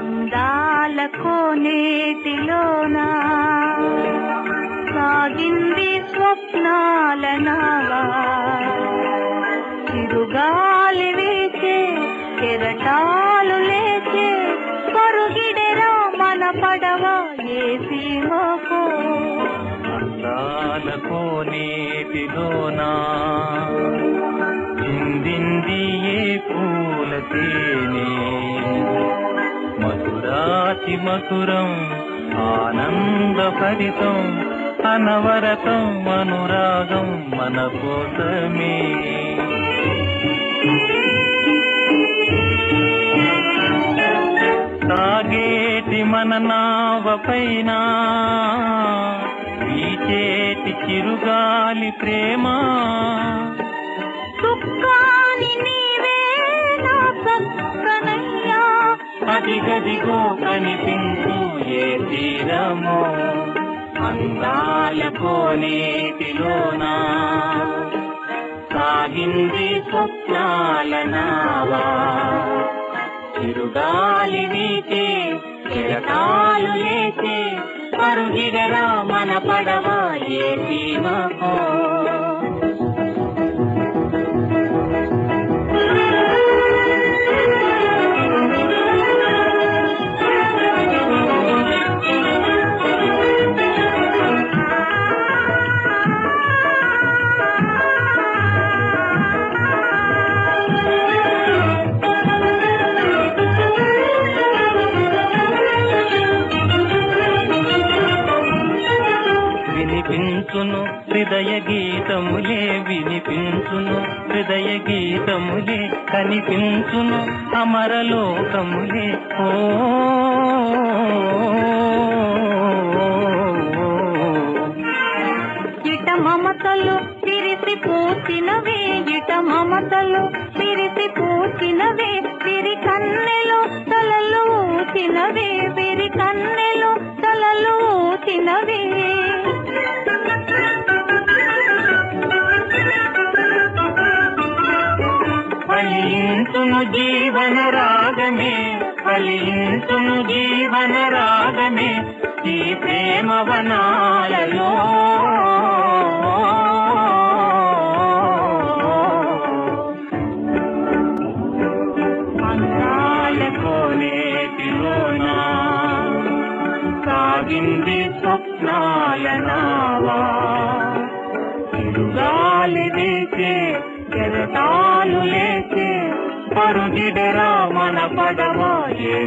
అందాల కోనేటిలోనా సాగింది స్వప్నాల నావా చిరుగాలి వీచే కెరటాలు లేచే పరుగిడెరా మన పడవ ఏ సీమకో అందాల కోనేటిలోనా చిందింది ఏ పూల తేనే? అతి మధురం ఆనంద భరితం అనవరతం అనురాగం మన కోసమే సాగేటి మన నావ పైన వీచేటి చిరుగాలి ప్రేమ. సుక్కాని నీవే నా సక్కనయ్యా అదిగదిగో కనిపించు ఏ తీరము అందాల కోనేటిలోనా సాగింది స్వప్నాల నావా. చిరుగాలి వీచే చిరకాలు లేచే పరుగిడరా మన పడవ ఏ సీమకో. వినిపించును. హృదయ గీతములే వినిపించును. హృదయ గీతములే కనిపించును. అమరలోకములే. ఓ ఇట మమతలు తిరిసి పూచినవే ఇట మమతలు తిరిసి పూచినవే తిరి కన్నెలు తలలు ఊచినవే. విరి కన్నెలు తలలు ఊచినవే. ఫలించును జీవన రాగమే ఫలించును జీవన రాగమే ఈ ప్రేమ సాగింది స్వప్నాల నావా. చిరుగాలి వీచే కెరటాలు లేచే పరుగిడరా మన పడవ ఏ